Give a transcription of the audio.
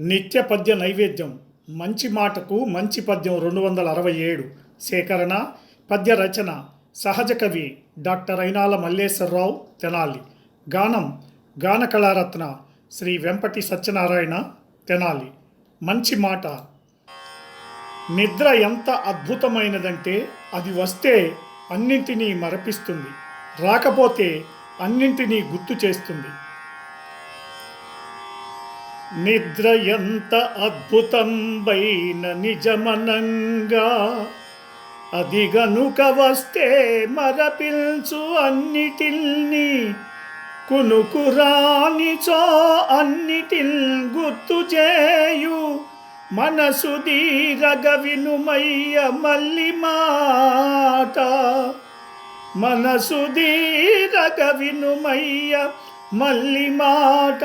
నిత్య పద్య నైవేద్యం. మంచి మాటకు మంచి పద్యం రెండు వందల అరవై ఏడు. సేకరణ పద్య రచన సహజ కవి డాక్టర్ అయినాల మల్లేశ్వరరావు తెనాలి. గానం గాన కళారత్న శ్రీ వెంపటి సత్యనారాయణ తెనాలి. మంచి మాట. నిద్ర ఎంత అద్భుతమైనదంటే అది వస్తే అన్నింటినీ మరపిస్తుంది. రాకపోతే అన్నింటినీ గుర్తు చేస్తుంది. నిద్ర ఎంత అద్భుతంబైన నిజమనంగా. అది గనుక వస్తే మరపిల్చు అన్నిటిల్ని. కునుకురానిచో అన్నిటిల్ గుర్తు చేయు. మనసు దీరగ వినుమయ్య మల్లి మాట. మనసు దీరగ వినుమయ్య మల్లి మాట.